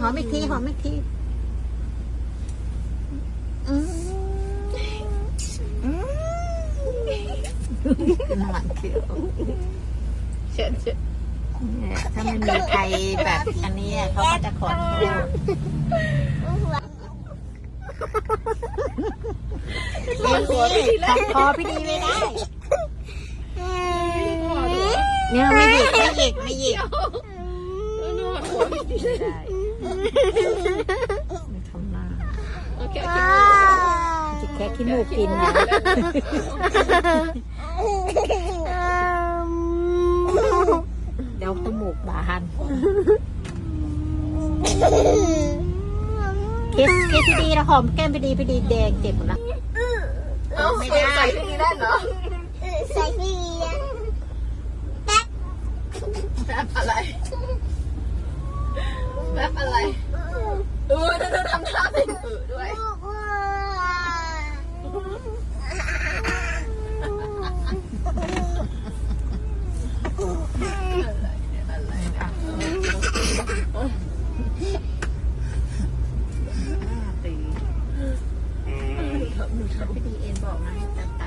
หอมอีกทีอืมอืมหวานเขียวเชิญเชิญเนี่ยถ้าไม่มีใครแบบอันนี้เขาก็จะขอโทษเล่นดีขัดคอพี่ดีไม่ได้ เนี่ยไม่หยิกไม่หยิกไม่หยิกนวดหัวพี่ดี ไม่ได้ไม่ทำหน้าโอเคจิกแค่ขี้มูกกินนะ เดี๋ยวจมูกบานคิสคิสพี่ดีนะหอมแก้มพี่ดีพี่ดีแดงเจ็บหมดละเอาไม่ได้ใส่ที่นี่ได้เหรอใส่พี่เลี้ยงแบบอะไร ตี เออ หนูเำไปดีเอ็นบอกมาให้จับ